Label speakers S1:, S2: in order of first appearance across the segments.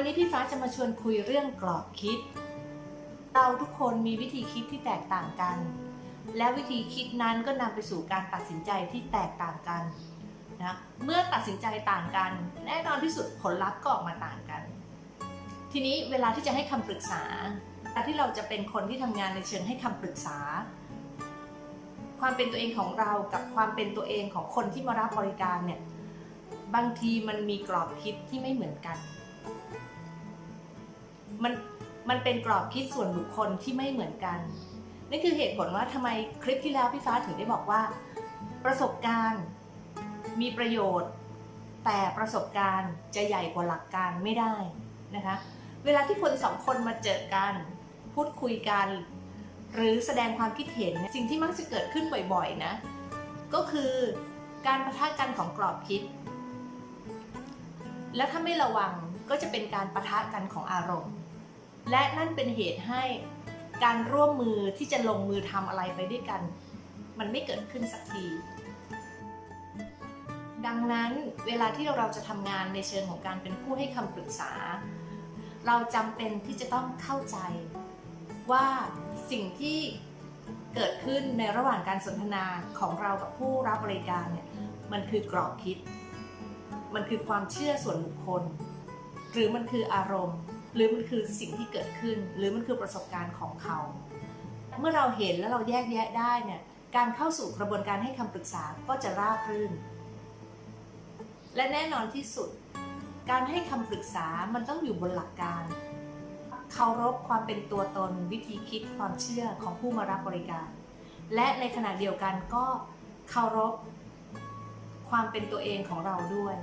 S1: วันนี้พี่ฟ้าจะมาชวนคุยเรื่องกรอบคิด เราทุกคนมีวิธีคิดที่แตกต่างกัน และวิธีคิดนั้นก็นำไปสู่การตัดสินใจที่แตกต่างกันนะเมื่อตัดสินใจต่างกัน แน่นอนที่สุดผลลัพธ์ก็ออกมาต่างกัน ทีนี้เวลาที่จะให้คำปรึกษาการที่เราจะเป็นคนที่ทำงานในเชิงให้คำปรึกษา ความเป็นตัวเองของเรากับความเป็นตัวเองของคนที่มารับบริการเนี่ยบางทีมันมีกรอบคิดที่ไม่เหมือนกัน มันมันเป็นกรอบคิดส่วนบุคคลที่ไม่เหมือนกันนี่คือเหตุผลว่าทำไมคลิปที่แล้วพี่ฟ้าถึงได้บอกว่า ประสบการณ์มีประโยชน์ แต่ประสบการณ์จะใหญ่กว่าหลักการไม่ได้นะคะเวลาที่คนสองคนมาเจอกันพูดคุยกัน หรือแสดงความคิดเห็นสิ่งที่มักจะเกิดขึ้นบ่อยๆนะก็คือการประทะกันของกรอบคิด และถ้าไม่ระวังก็จะเป็นการประทะกันของอารมณ์ และนั่นเป็นเหตุให้การร่วมมือที่จะลงมือทำอะไรไปด้วยกัน มันไม่เกิดขึ้นสักที ดังนั้นเวลาที่เราจะทำงานในเชิงของการเป็นผู้ให้คำปรึกษา เราจำเป็นที่จะต้องเข้าใจว่าสิ่งที่เกิดขึ้นในระหว่างการสนทนาของเรากับผู้รับบริการเนี่ยมันคือกรอบคิด มันคือความเชื่อส่วนบุคคล หรือมันคืออารมณ์ หรือมันคือสิ่งที่เกิดขึ้น หรือมันคือประสบการณ์ของเขา เมื่อเราเห็นแล้วเราแยกแยะได้เนี่ยการเข้าสู่กระบวนการให้คำปรึกษาก็จะราบรื่น และแน่นอนที่สุด การให้คำปรึกษามันต้องอยู่บนหลักการเคารพความเป็นตัวตนวิธีคิดความเชื่อของผู้มารับบริการ และในขณะเดียวกันก็เคารพความเป็นตัวเองของเราด้วย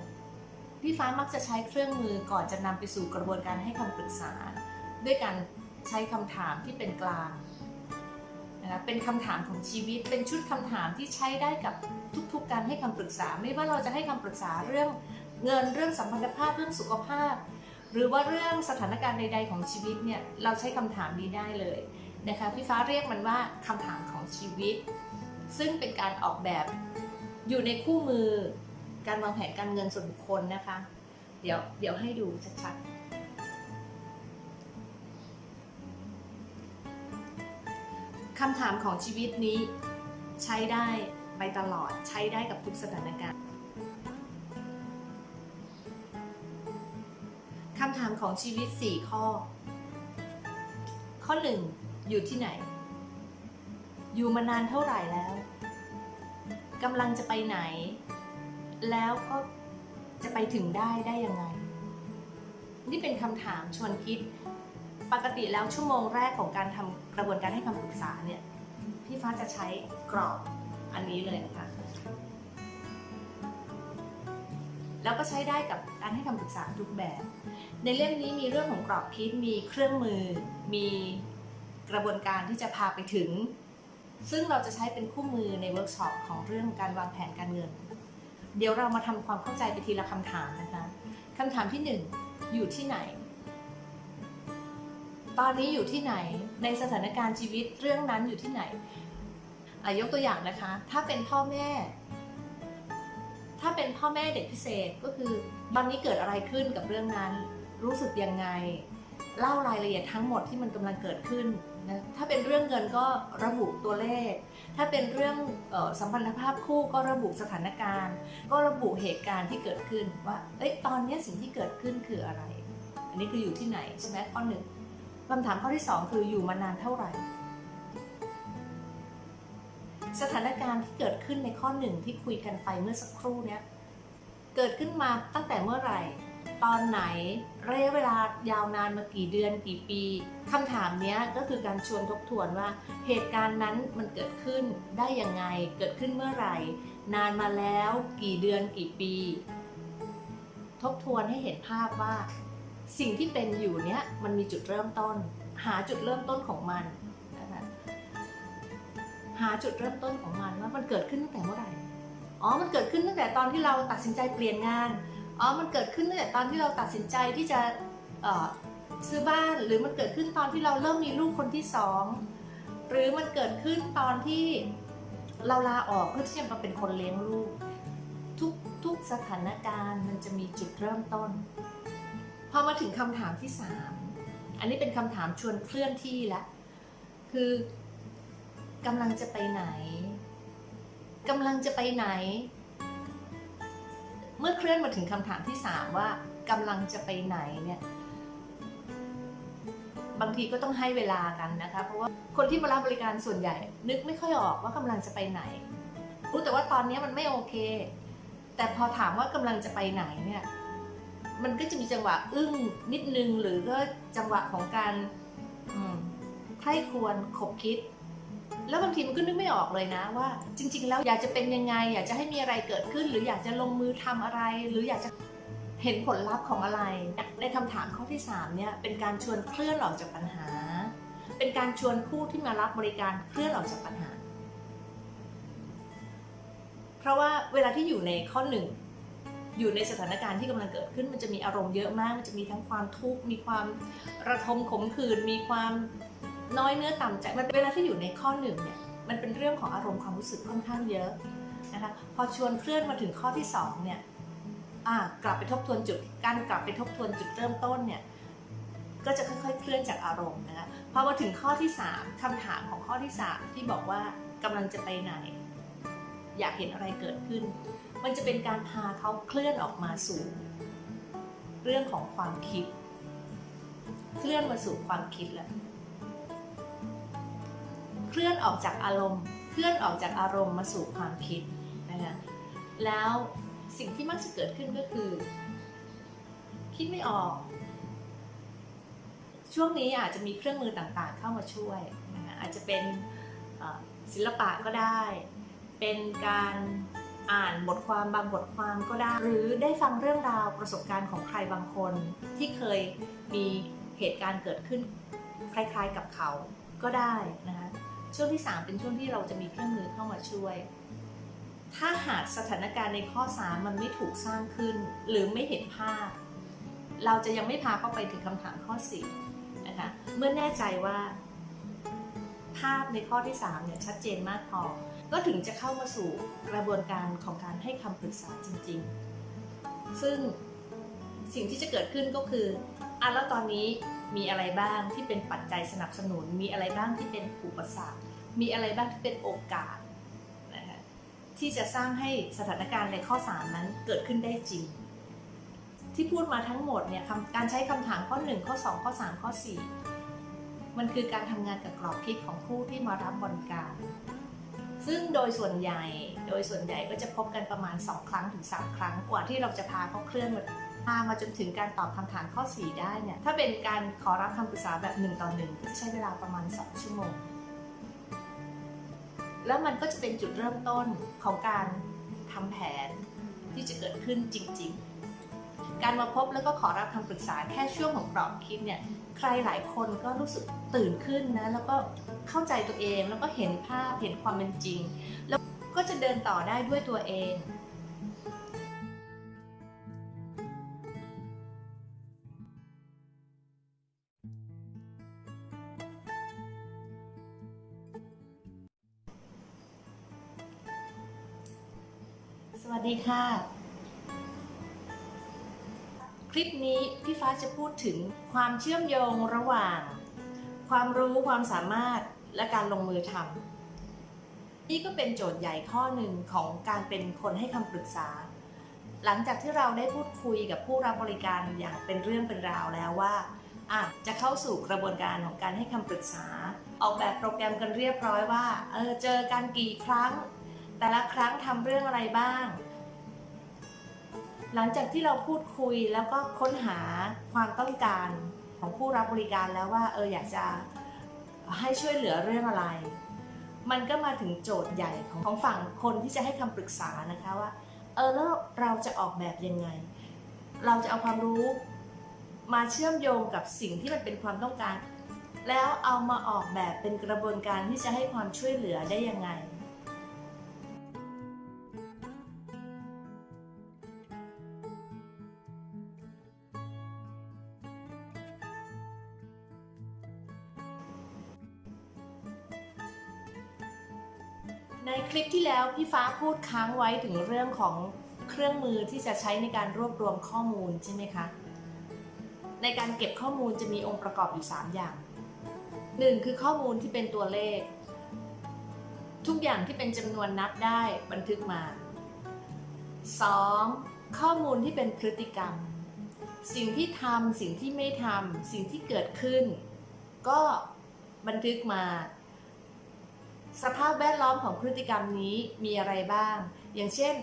S1: พี่ฟ้ามักจะใช้เครื่องมือก่อนจะนำไปสู่กระบวนการให้คำปรึกษา ด้วยการใช้คำถามที่เป็นกลางนะคะเป็นคำถามของชีวิต เป็นชุดคำถามที่ใช้ได้กับทุกๆการให้คำปรึกษา ไม่ว่าเราจะให้คำปรึกษาเรื่องเงินเรื่องสัมพันธภาพเรื่องสุขภาพ หรือว่าเรื่องสถานการณ์ใด ๆ ของชีวิตเนี่ยเราใช้คำถามนี้ได้เลยนะคะพี่ฟ้าเรียกมันว่าคำถามของชีวิต ซึ่งเป็นการออกแบบอยู่ในคู่มือ การวางแผนการเงินส่วนบุคคลนะคะ เดี๋ยวเดี๋ยวให้ดูชัดๆคำถามของชีวิตนี้ใช้ได้ไปตลอดใช้ได้กับทุกสถานการณ์คำถามของชีวิต 4 ข้อ ข้อ 1 อยู่ที่ไหน อยู่มานานเท่าไหร่แล้วกำลังจะไปไหน แล้วก็จะไปถึงได้ได้ยังไง นี่เป็นคำถามชวนคิด ปกติแล้วชั่วโมงแรกของการทำกระบวนการให้คำปรึกษาเนี่ย พี่ฟ้าจะใช้กรอบอันนี้เลยนะคะ แล้วก็ใช้ได้กับการให้คำปรึกษาทุกแบบ ในเล่มนี้มีเรื่องของกรอบคิด มีเครื่องมือ มีกระบวนการที่จะพาไปถึง ซึ่งเราจะใช้เป็นคู่มือในเวิร์กช็อปของเรื่องการวางแผนการเงิน เดี๋ยวเรามาทำความเข้าใจไปทีละคำถามนะคะคำถามที่หนึ่งอยู่ที่ไหน ตอนนี้อยู่ที่ไหน ในสถานการณ์ชีวิตเรื่องนั้นอยู่ที่ไหนยกตัวอย่างนะคะ ถ้าเป็นพ่อแม่ ถ้าเป็นพ่อแม่เด็กพิเศษก็คือตอนนี้เกิดอะไรขึ้นกับเรื่องนั้น รู้สึกยังไง เล่ารายละเอียดทั้งหมดที่มันกำลังเกิดขึ้น นะถ้าเป็นเรื่องเงินก็ระบุตัวเลข ถ้าเป็นเรื่องออสัมพันธภาพคู่ก็ระบุสถานการณ์ ก็ระบุเหตุการณ์ที่เกิดขึ้นว่าเอ้ยตอนนี้สิ่งที่เกิดขึ้นคืออะไร อันนี้คืออยู่ที่ไหนใช่ไหมข้อหนึ่งคำถามข้อที่สองคืออยู่มานานเท่าไหร่ สถานการณ์ที่เกิดขึ้นในข้อหนึ่งที่คุยกันไปเมื่อสักครู่เนี้ยเกิดขึ้นมาตั้งแต่เมื่อไหร่ ตอนไหนระยะเวลายาวนานมากี่เดือนกี่ปีคำถามนี้ก็คือการชวนทบทวนว่าเหตุการณ์นั้นมันเกิดขึ้นได้ยังไง เกิดขึ้นเมื่อไหร่ นานมาแล้วกี่เดือนกี่ปี ทบทวนให้เห็นภาพว่า สิ่งที่เป็นอยู่เนี้ยมันมีจุดเริ่มต้น หาจุดเริ่มต้นของมันนะคะหาจุดเริ่มต้นของมันว่ามันเกิดขึ้นตั้งแต่เมื่อไหร่อ๋อมันเกิดขึ้นตั้งแต่ตอนที่เราตัดสินใจเปลี่ยนงาน อ๋อ มันเกิดขึ้นตั้งแต่ตอนที่เราตัดสินใจที่จะซื้อบ้านหรือมันเกิดขึ้นตอนที่เราเริ่มมีลูกคนที่สองหรือมันเกิดขึ้นตอนที่เราลาออกเพื่อที่จะมาเป็นคนเลี้ยงลูก ทุกทุกสถานการณ์มันจะมีจุดเริ่มต้น พออมาถึงคำถามที่สามอันนี้เป็นคำถามชวนเคลื่อนที่แล้วคือกำลังจะไปไหนกำลังจะไปไหน เมื่อเคลื่อนมาถึงคำถามที่สามว่ากำลังจะไปไหนเนี่ยบางทีก็ต้องให้เวลากันนะคะเพราะว่าคนที่มารับบริการส่วนใหญ่ นึกไม่ค่อยออกว่ากำลังจะไปไหน รู้แต่ว่าตอนนี้มันไม่โอเค แต่พอถามว่ากำลังจะไปไหนเนี่ยมันก็จะมีจังหวะอึ้งนิดนึงหรือก็จังหวะของการใคร่ควรขบคิด แล้วบางทีมันก็นึกไม่ออกเลยนะว่า จริง ๆ แล้วอยากจะเป็นยังไง อยากจะให้มีอะไรเกิดขึ้น หรืออยากจะลงมือทำอะไร หรืออยากจะเห็นผลลัพธ์ของอะไร ในคำถามข้อที่3เนี่ยเป็นการชวนเคลื่อนออกจากปัญหา เป็นการชวนผู้ที่มารับบริการเคลื่อนออกจากปัญหา เพราะว่าเวลาที่อยู่ในข้อหนึ่งอยู่ในสถานการณ์ที่กำลังเกิดขึ้นมันจะมีอารมณ์เยอะมาก มันจะมีทั้งความทุกข์ มีความระทมขมขื่น มีความ น้อยเนื้อต่ำใจมันเวลาที่อยู่ในข้อหนึ่งเนี่ยมันเป็นเรื่องของอารมณ์ความรู้สึกค่อนข้างเยอะนะคะพอชวนเคลื่อนมาถึงข้อที่สองเนี่ยกลับไปทบทวนจุด การกลับไปทบทวนจุดเริ่มต้นเนี่ยก็จะค่อยๆ เคลื่อนจากอารมณ์นะคะพอมาถึงข้อที่สามคำถามของข้อที่สามที่บอกว่ากำลังจะไปไหน อยากเห็นอะไรเกิดขึ้น มันจะเป็นการพาเขาเคลื่อนออกมาสู่ เรื่องของความคิด เคลื่อนมาสู่ความคิดแล้ว เคลื่อนออกจากอารมณ์ เคลื่อนออกจากอารมณ์มาสู่ความคิดนะคะแล้วสิ่งที่มักจะเกิดขึ้นก็คือ คิดไม่ออก ช่วงนี้อาจจะมีเครื่องมือต่างๆ เข้ามาช่วยนะคะอาจจะเป็นศิลปะก็ได้ เป็นการอ่านบทความบางบทความก็ได้ หรือได้ฟังเรื่องราวประสบการณ์ของใครบางคน ที่เคยมีเหตุการณ์เกิดขึ้นคล้ายๆกับเขาก็ได้นะคะ ช่วงที่ 3 เป็นช่วงที่เราจะมีเครื่องมือเข้ามาช่วย ถ้าหากสถานการณ์ในข้อ 3 มันไม่ถูกสร้างขึ้น หรือไม่เห็นภาพ เราจะยังไม่พาเข้าไปถึงคำถามข้อ4นะคะเมื่อแน่ใจว่า ภาพในข้อที่3เนี่ยชัดเจนมากพอก็ถึงจะเข้ามาสู่กระบวนการของการให้คำปรึกษาจริง ๆ ซึ่งสิ่งที่จะเกิดขึ้นก็คืออะแล้วตอนนี้มีอะไรบ้างที่เป็นปัจจัยสนับสนุน มีอะไรบ้างที่เป็นอุปสรรค มีอะไรบ้างที่เป็นโอกาสนะคะที่จะสร้างให้สถานการณ์ในข้อ 3 นั้นเกิดขึ้นได้จริง ที่พูดมาทั้งหมดเนี่ยการใช้คำถามข้อ 1 ข้อ 2 ข้อ 3 ข้อ 4 มันคือการทำงานกับกรอบคิดของผู้ที่มารับบริการ ซึ่งโดยส่วนใหญ่โดยส่วนใหญ่ก็จะพบกันประมาณ 2 ครั้งถึง 3 ครั้งกว่าที่เราจะพาเขาเคลื่อนมาพามาจนถึงการตอบคำถามข้อ 4 ได้เนี่ยถ้าเป็นการขอรับคำปรึกษาแบบ 1 ต่อ 1 ก็จะใช้เวลาประมาณ 2 ชั่วโมง แล้วมันก็จะเป็นจุดเริ่มต้นของการทำแผนที่จะเกิดขึ้นจริง ๆ การมาพบแล้วก็ขอรับคำปรึกษาแค่ช่วงของกรอบคิดเนี่ยใครหลายคนก็รู้สึกตื่นขึ้นนะแล้วก็เข้าใจตัวเองแล้วก็เห็นภาพเห็นความเป็นจริง แล้วก็จะเดินต่อได้ด้วยตัวเอง ดีค่ะ คลิปนี้พี่ฟ้าจะพูดถึงความเชื่อมโยงระหว่าง ความรู้ความสามารถและการลงมือทำนี่ก็เป็นโจทย์ใหญ่ข้อหนึ่งของการเป็นคนให้คำปรึกษา หลังจากที่เราได้พูดคุยกับผู้รับบริการอย่างเป็นเรื่องเป็นราวแล้วว่าอะจะเข้าสู่กระบวนการของการให้คำปรึกษา ออกแบบโปรแกรมกันเรียบร้อยว่า เออ เจอกันกี่ครั้ง แต่ละครั้งทำเรื่องอะไรบ้าง หลังจากที่เราพูดคุยแล้วก็ค้นหาความต้องการของผู้รับบริการแล้วว่าเอออยากจะให้ช่วยเหลือเรื่องอะไร มันก็มาถึงโจทย์ใหญ่ของของฝั่งคนที่จะให้คำปรึกษานะคะว่าเออแล้วเราจะออกแบบยังไง เราจะเอาความรู้มาเชื่อมโยงกับสิ่งที่มันเป็นความต้องการ แล้วเอามาออกแบบเป็นกระบวนการที่จะให้ความช่วยเหลือได้ยังไง ปที่แล้วพี่ฟ้าพูดค้างไว้ถึงเรื่องของเครื่องมือที่จะใช้ในการรวบรวมข้อมูลใช่ไหมคะ ในการเก็บข้อมูลจะมีองค์ประกอบอยู่ 3 อย่าง 1. คือข้อมูลที่เป็นตัวเลข ทุกอย่างที่เป็นจำนวนนับได้บันทึกมา 2. ข้อมูลที่เป็นพฤติกรรม สิ่งที่ทำสิ่งที่ไม่ทำสิ่งที่เกิดขึ้น ก็บันทึกมา สภาพแวดล้อมของพฤติกรรมนี้มีอะไรบ้าง อย่างเช่น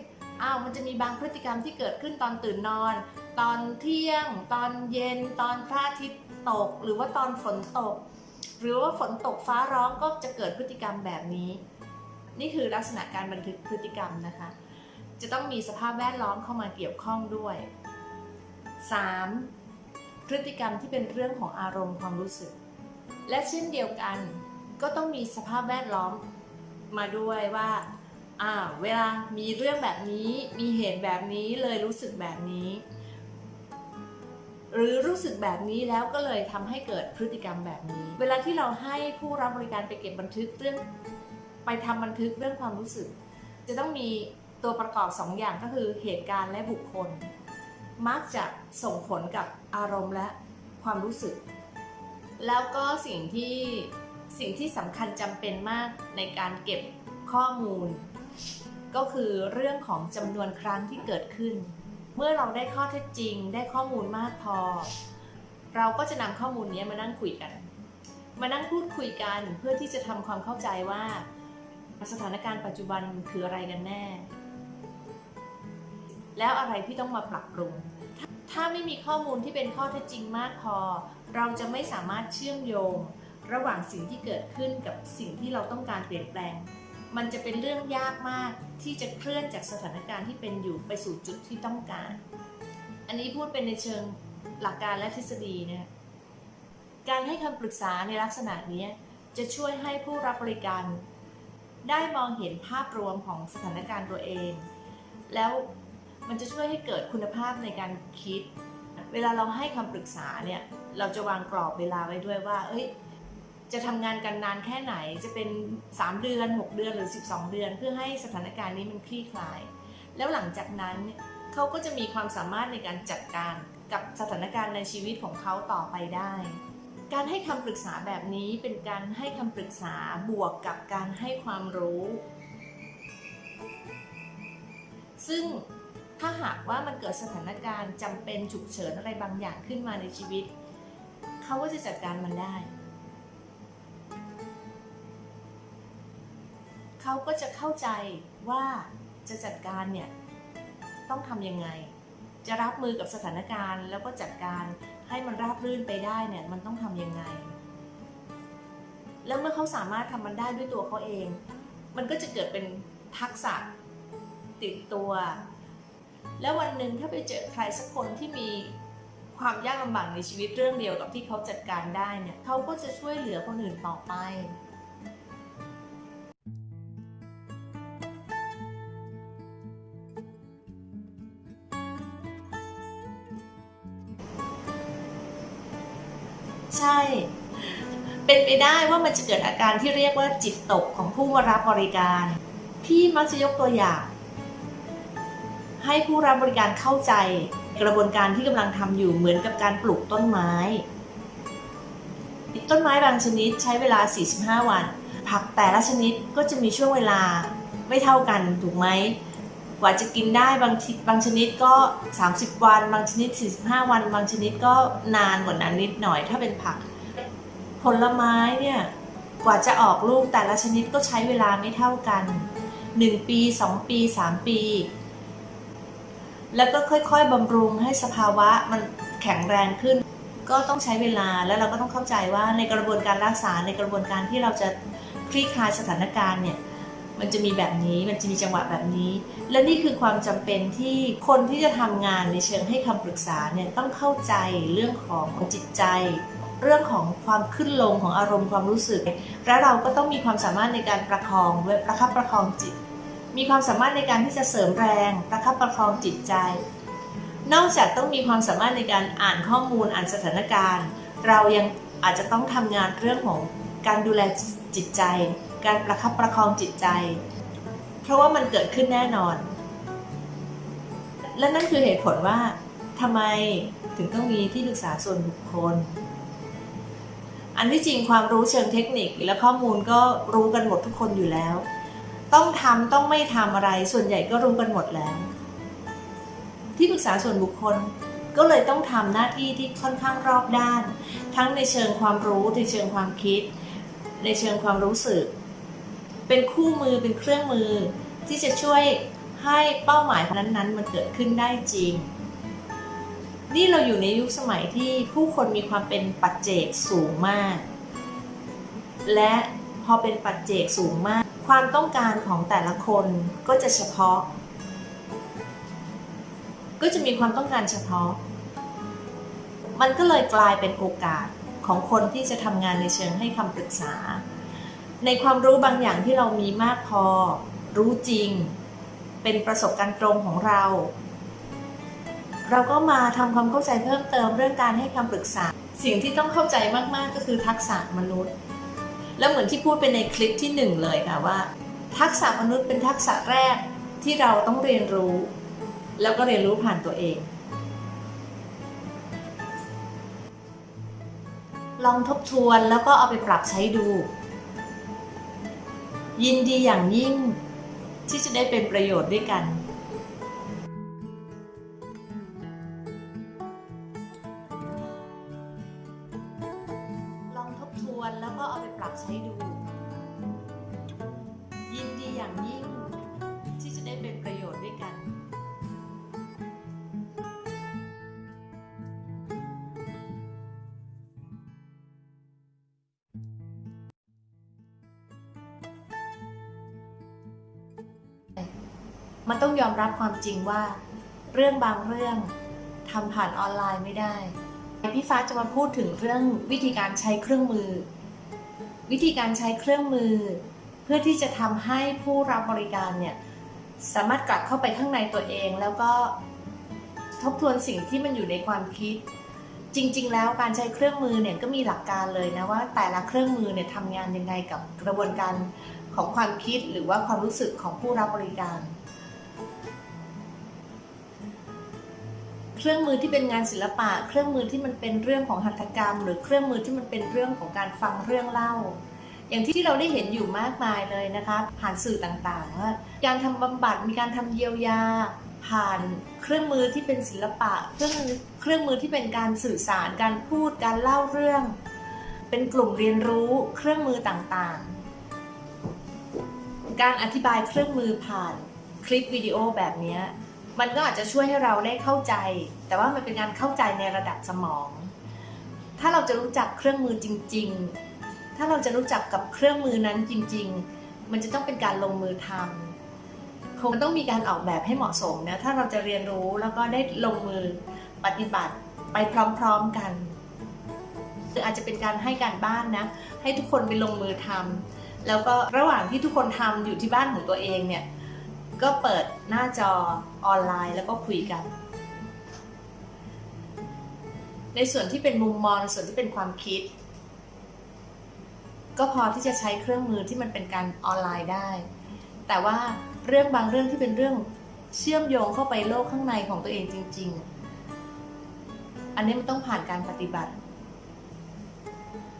S1: อ้าวมันจะมีบางพฤติกรรมที่เกิดขึ้นตอนตื่นนอน ตอนเที่ยง ตอนเย็น ตอนพระอาทิตย์ตก หรือว่าตอนฝนตก หรือว่าฝนตกฟ้าร้องก็จะเกิดพฤติกรรมแบบนี้ นี่คือลักษณะการบันทึกพฤติกรรมนะคะ จะต้องมีสภาพแวดล้อมเข้ามาเกี่ยวข้องด้วย 3. พฤติกรรมที่เป็นเรื่องของอารมณ์ความรู้สึก และเช่นเดียวกัน ก็ต้องมีสภาพแวดล้อมมาด้วยว่าอ่าเวลามีเรื่องแบบนี้มีเหตุแบบนี้เลยรู้สึกแบบนี้ หรือรู้สึกแบบนี้แล้วก็เลยทำให้เกิดพฤติกรรมแบบนี้ เวลาที่เราให้ผู้รับบริการไปเก็บบันทึกเรื่องไปทำบันทึกเรื่องความรู้สึก จะต้องมีตัวประกอบสองอย่างก็คือเหตุการณ์และบุคคล มักจะส่งผลกับอารมณ์และความรู้สึก แล้วก็สิ่งที่ สิ่งที่สำคัญจำเป็นมากในการเก็บข้อมูล ก็คือเรื่องของจำนวนครั้งที่เกิดขึ้น เมื่อเราได้ข้อเท็จจริง ได้ข้อมูลมากพอ เราก็จะนำข้อมูลนี้มานั่งคุยกัน มานั่งพูดคุยกันเพื่อที่จะทำความเข้าใจว่า สถานการณ์ปัจจุบันคืออะไรกันแน่ แล้วอะไรที่ต้องมาปรับปรุงถ้าไม่มีข้อมูลที่เป็นข้อเท็จจริงมากพอ เราจะไม่สามารถเชื่อมโยง ระหว่างสิ่งที่เกิดขึ้นกับสิ่งที่เราต้องการเปลี่ยนแปลง มันจะเป็นเรื่องยากมากที่จะเคลื่อนจากสถานการณ์ที่เป็นอยู่ไปสู่จุดที่ต้องการ อันนี้พูดเป็นในเชิงหลักการและทฤษฎีเนี่ยการให้คำปรึกษาในลักษณะนี้จะช่วยให้ผู้รับบริการ ได้มองเห็นภาพรวมของสถานการณ์ตัวเอง แล้วมันจะช่วยให้เกิดคุณภาพในการคิด เวลาเราให้คำปรึกษาเนี่ย เราจะวางกรอบเวลาไว้ด้วยว่า เอ้ย จะทำงานกันนานแค่ไหนจะเป็น 3 เดือน 6 เดือนหรือ 12 เดือน เพื่อให้สถานการณ์นี้มันคลี่คลาย แล้วหลังจากนั้นเนี่ยเขาก็จะมีความสามารถในการจัดการกับสถานการณ์ในชีวิตของเขาต่อไปได้ การให้คำปรึกษาแบบนี้เป็นการให้คำปรึกษาบวกกับการให้ความรู้ ซึ่งถ้าหากว่ามันเกิดสถานการณ์จำเป็นฉุกเฉินอะไรบางอย่างขึ้นมาในชีวิต เขาก็จะจัดการมันได้ เขาก็จะเข้าใจว่าจะจัดการเนี่ยต้องทำยังไง จะรับมือกับสถานการณ์แล้วก็จัดการให้มันราบรื่นไปได้เนี่ยมันต้องทำยังไง แล้วเมื่อเขาสามารถทำมันได้ด้วยตัวเขาเอง มันก็จะเกิดเป็นทักษะติดตัว แล้ววันหนึ่งถ้าไปเจอใครสักคนที่มีความยากลำบากในชีวิตเรื่องเดียวกับที่เขาจัดการได้เนี่ยเขาก็จะช่วยเหลือคนอื่นต่อไป ใช่ เป็นไปได้ว่ามันจะเกิดอาการที่เรียกว่าจิตตกของผู้มารับบริการ พี่มักจะยกตัวอย่าง ให้ผู้รับบริการเข้าใจกระบวนการที่กำลังทำอยู่เหมือนกับการปลูกต้นไม้ต้นไม้บางชนิดใช้เวลา 45 วัน ผักแต่ละชนิดก็จะมีช่วงเวลาไม่เท่ากันถูกไหม ว่าจะกินได้บางบางชนิดก็ 30 วัน บางชนิด 45 วัน บางชนิดก็นานกว่านั้นนิดหน่อย ถ้าเป็นผัก ผลไม้เนี่ยกว่าจะออกลูกแต่ละชนิดก็ใช้เวลาไม่เท่ากัน 1 ปี 2 ปี 3 ปี แล้วก็ค่อยๆบำรุงให้สภาวะมันแข็งแรงขึ้น ก็ต้องใช้เวลาแล้วเราก็ต้องเข้าใจว่าในกระบวนการรักษาในกระบวนการที่เราจะคลี่คลายสถานการณ์เนี่ย มันจะมีแบบนี้มันจะมีจังหวะแบบนี้ และนี่คือความจำเป็นที่คนที่จะทำงานในเชิงให้คำปรึกษาเนี่ยต้องเข้าใจเรื่องของจิตใจ เรื่องของความขึ้นลงของอารมณ์ความรู้สึก และเราก็ต้องมีความสามารถในการประคองเวยประคับประคองจิต มีความสามารถในการที่จะเสริมแรง ประคับประคองจิตใจ นอกจากต้องมีความสามารถในการอ่านข้อมูลอ่านสถานการณ์ เรายังอาจจะต้องทำงานเรื่องของการดูแลจิตใจ การประคับประคองจิตใจ เพราะว่ามันเกิดขึ้นแน่นอน และนั่นคือเหตุผลว่าทำไมถึงต้องมีที่ปรึกษาส่วนบุคคล อันที่จริงความรู้เชิงเทคนิคและข้อมูลก็รู้กันหมดทุกคนอยู่แล้ว ต้องทำต้องไม่ทำอะไรส่วนใหญ่ก็รู้กันหมดแล้ว ที่ปรึกษาส่วนบุคคลก็เลยต้องทำหน้าที่ที่ค่อนข้างรอบด้าน ทั้งในเชิงความรู้ในเชิงความคิด ในเชิงความรู้สึก เป็นคู่มือเป็นเครื่องมือ ที่จะช่วยให้เป้าหมายนั้นๆมันเกิดขึ้นได้จริง นี่เราอยู่ในยุคสมัยที่ผู้คนมีความเป็นปัจเจกสูงมาก และพอเป็นปัจเจกสูงมาก ความต้องการของแต่ละคนก็จะเฉพาะ ก็จะมีความต้องการเฉพาะ มันก็เลยกลายเป็นโอกาสของคนที่จะทำงานในเชิงให้คำปรึกษา ในความรู้บางอย่างที่เรามีมากพอ รู้จริง เป็นประสบการณ์ตรงของเรา เราก็มาทำความเข้าใจเพิ่มเติมเรื่องการให้คำปรึกษา สิ่งที่ต้องเข้าใจมากๆก็คือทักษะมนุษย์ แล้วเหมือนที่พูดไปในคลิปที่หนึ่งเลยค่ะว่า ทักษะมนุษย์เป็นทักษะแรกที่เราต้องเรียนรู้ แล้วก็เรียนรู้ผ่านตัวเอง ลองทบทวนแล้วก็เอาไปปรับใช้ดู ยินดีอย่างยิ่งที่จะได้เป็นประโยชน์ด้วยกัน ลองทบทวนแล้วก็เอาไปปรับใช้ดู ยินดีอย่างยิ่ง มันต้องยอมรับความจริงว่า เรื่องบางเรื่องทำผ่านออนไลน์ไม่ได้ พี่ฟ้าจะมาพูดถึงเรื่องวิธีการใช้เครื่องมือ วิธีการใช้เครื่องมือ เพื่อที่จะทำให้ผู้รับบริการเนี่ยสามารถกลับเข้าไปข้างในตัวเอง แล้วก็ทบทวนสิ่งที่มันอยู่ในความคิด จริง ๆ แล้วการใช้เครื่องมือเนี่ยก็มีหลักการเลยนะว่า แต่ละเครื่องมือเนี่ยทำงานยังไงกับกระบวนการของความคิดหรือว่าความรู้สึกของผู้รับบริการ เครื่องมือที่เป็นงานศิลปะ เครื่องมือที่มันเป็นเรื่องของหัตถกรรม หรือเครื่องมือที่มันเป็นเรื่องของการฟังเรื่องเล่า อย่างที่เราได้เห็นอยู่มากมายเลยนะคะผ่านสื่อต่างๆว่าการทำบำบัดมีการทำเยียวยา ผ่านเครื่องมือที่เป็นศิลปะ เครื่องเครื่องมือที่เป็นการสื่อสาร การพูดการเล่าเรื่อง เป็นกลุ่มเรียนรู้เครื่องมือต่างๆ การอธิบายเครื่องมือผ่านคลิปวิดีโอแบบนี้ มันก็อาจจะช่วยให้เราได้เข้าใจ แต่ว่ามันเป็นการเข้าใจในระดับสมอง ถ้าเราจะรู้จักเครื่องมือจริง ๆ ถ้าเราจะรู้จักกับเครื่องมือนั้นจริง ๆ มันจะต้องเป็นการลงมือทำคงต้องมีการออกแบบให้เหมาะสมนะ ถ้าเราจะเรียนรู้แล้วก็ได้ลงมือปฏิบัติไปพร้อมๆกันหรืออาจจะเป็นการให้การบ้านนะ ให้ทุกคนไปลงมือทำแล้วก็ระหว่างที่ทุกคนทำอยู่ที่บ้านของตัวเองเนี่ย ก็เปิดหน้าจอ ออนไลน์แล้วก็คุยกัน ในส่วนที่เป็นมุมมองในส่วนที่เป็นความคิด ก็พอที่จะใช้เครื่องมือที่มันเป็นการออนไลน์ได้ แต่ว่าเรื่องบางเรื่องที่เป็นเรื่องเชื่อมโยงเข้าไปโลกข้างในของตัวเองจริง ๆ อันนี้มันต้องผ่านการปฏิบัติ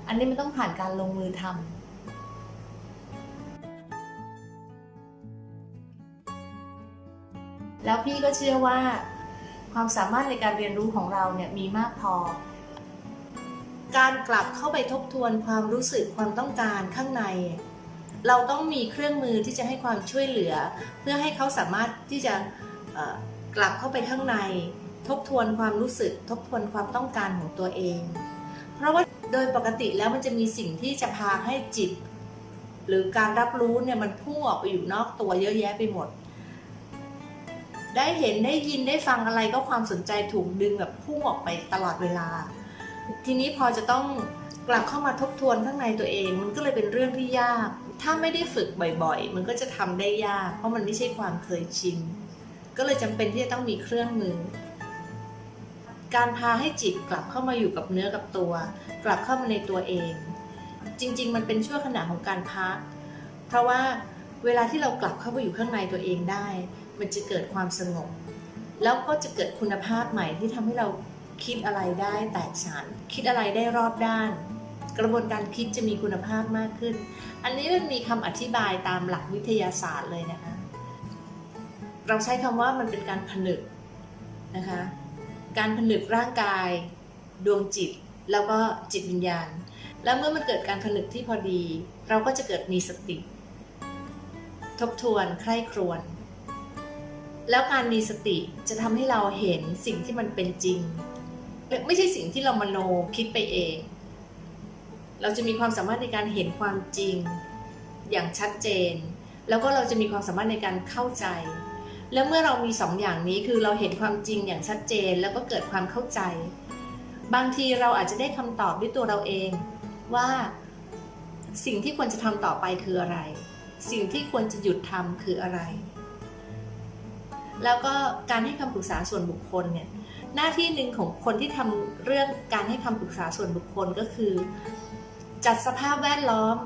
S1: อันนี้มันต้องผ่านการลงมือทำ แล้วพี่ก็เชื่อว่า ความสามารถในการเรียนรู้ของเราเนี่ยมีมากพอ การกลับเข้าไปทบทวนความรู้สึกความต้องการข้างใน เราต้องมีเครื่องมือที่จะให้ความช่วยเหลือ เพื่อให้เขาสามารถที่จะกลับเข้าไปข้างใน ทบทวนความรู้สึก ทบทวนความต้องการของตัวเอง เพราะว่าโดยปกติแล้วมันจะมีสิ่งที่จะพาให้จิต หรือการรับรู้เนี่ยมันพุ่งออกไปอยู่นอกตัวเยอะแยะไปหมด ได้เห็นได้ยินได้ฟังอะไรก็ความสนใจถูกดึงแบบพุ่งออกไปตลอดเวลา ทีนี้พอจะต้องกลับเข้ามาทบทวนข้างในตัวเอง มันก็เลยเป็นเรื่องที่ยาก ถ้าไม่ได้ฝึกบ่อยๆ มันก็จะทำได้ยาก เพราะมันไม่ใช่ความเคยชินก็เลยจำเป็นที่จะต้องมีเครื่องมือ การพาให้จิตกลับเข้ามาอยู่กับเนื้อกับตัว กลับเข้ามาในตัวเอง จริง ๆ มันเป็นช่วงขณะของการพักเพราะว่าเวลาที่เรากลับเข้าไปอยู่ข้างในตัวเองได้ มันจะเกิดความสงบ แล้วก็จะเกิดคุณภาพใหม่ที่ทำให้เราคิดอะไรได้แตกฉาน คิดอะไรได้รอบด้าน กระบวนการคิดจะมีคุณภาพมากขึ้น อันนี้มันมีคำอธิบายตามหลักวิทยาศาสตร์เลยนะคะ เราใช้คำว่ามันเป็นการผนึกนะคะ การผนึกร่างกาย ดวงจิต แล้วก็จิตวิญญาณ แล้วเมื่อมันเกิดการผนึกที่พอดี เราก็จะเกิดมีสติ ทบทวนใคร่ครวญ แล้วการมีสติจะทำให้เราเห็นสิ่งที่มันเป็นจริง ไม่ใช่สิ่งที่เรามโนคิดไปเอง เราจะมีความสามารถในการเห็นความจริงอย่างชัดเจน แล้วก็เราจะมีความสามารถในการเข้าใจ แล้วเมื่อเรามีสองอย่างนี้คือเราเห็นความจริงอย่างชัดเจน แล้วก็เกิดความเข้าใจ บางทีเราอาจจะได้คำตอบด้วยตัวเราเองว่าสิ่งที่ควรจะทำต่อไปคืออะไร สิ่งที่ควรจะหยุดทำคืออะไร แล้วก็การให้คำปรึกษาส่วนบุคคลเนี่ยหน้าที่หนึ่งของคนที่ทำเรื่องการให้คำปรึกษาส่วนบุคคลก็คือ จัดสภาพแวดล้อม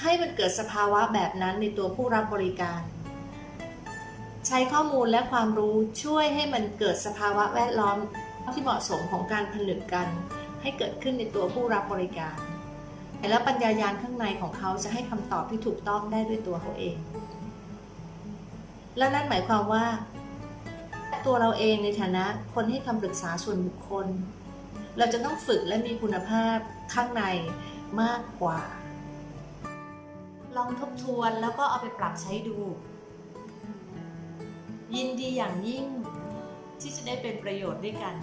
S1: ให้มันเกิดสภาวะแบบนั้นในตัวผู้รับบริการ ใช้ข้อมูลและความรู้ช่วยให้มันเกิดสภาวะแวดล้อมที่เหมาะสมของการผลึกกัน ให้เกิดขึ้นในตัวผู้รับบริการแล้วปัญญายาณข้างในของเขาจะให้คำตอบที่ถูกต้องได้ด้วยตัวเขาเอง และนั่นหมายความว่า ตัวเราเองในฐานะคนให้คำปรึกษาส่วนบุคคล เราจะต้องฝึกและมีคุณภาพข้างในมากกว่า ลองทบทวนแล้วก็เอาไปปรับใช้ดู ยินดีอย่างยิ่งที่จะได้เป็นประโยชน์ด้วยกัน